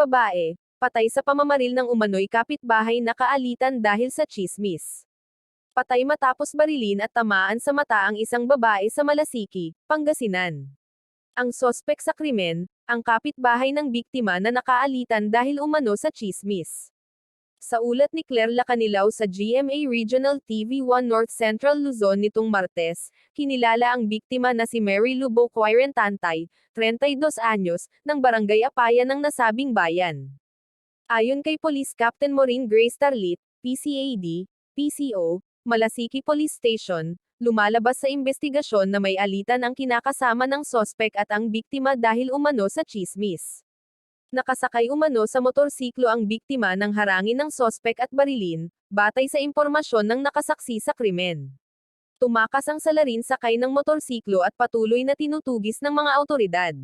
babae, patay sa pamamaril ng umano'y kapitbahay na kaalitan dahil sa chismis. Patay matapos barilin at tamaan sa mata ang isang babae sa Malasiki, Pangasinan. Ang sospek sa krimen, ang kapitbahay ng biktima na nakaalitan dahil umano sa chismis. Sa ulat ni Claire Lacanilaw sa GMA Regional TV1 North Central Luzon nitong Martes, kinilala ang biktima na si Mary Lubo Quirentantay, 32 anyos, ng barangay Apaya ng nasabing bayan. Ayon kay Police Captain Maureen Grace Tarlit, PCAD, PCO, Malasiki Police Station, lumalabas sa investigasyon na may alitan ang kinakasama ng sospek at ang biktima dahil umano sa chismis. Nakasakay umano sa motorsiklo ang biktima ng harangin ng sospek at barilin, batay sa impormasyon ng nakasaksi sa krimen. Tumakas ang salarin sakay ng motorsiklo at patuloy na tinutugis ng mga autoridad.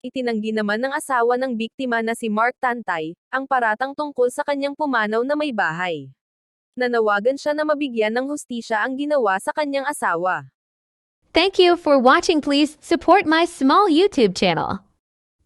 Itinanggi naman ng asawa ng biktima na si Mark Tantay, ang paratang tungkol sa kanyang pumanaw na may bahay. Nanawagan siya na mabigyan ng hustisya ang ginawa sa kanyang asawa. Thank you for watching. Please support my small YouTube channel.